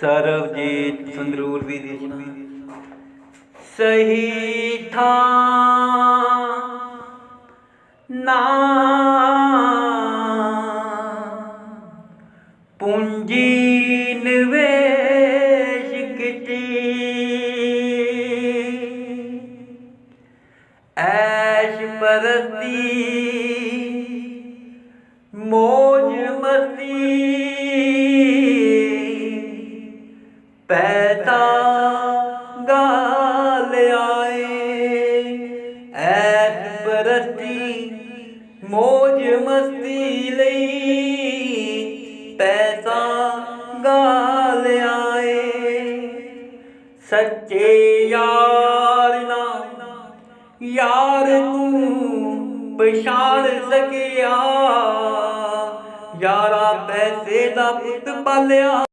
ਸਰਬਜੀਤ ਸੰਗਰੂਰ ਦੀ ਦਿਸ਼ਾ ਸਹੀ ਥਾਂ ਨਾ ਪੂੰਜੀ ਨਿਵੇਸ਼ ਕੀਤੀ। ਐਸ਼ ਪਰਤੀ ਮੋਜ ਪੈਤਾ ਗਾਲ ਆਏ। ਐਸ਼ ਪਰਤੀ ਮੋਜ ਮਸਤੀ ਲਈ ਪੈਸਾ ਗਾਲ ਆਏ। ਸੱਚੇ ਯਾਰ ਨਾ ਯਾਰ ਤੂੰ ਪਛਾਣ ਸਕਿਆ। ਯਾਰਾ ਪੈਸੇ ਦਾ ਪੁੱਤ ਪਾਲਿਆ।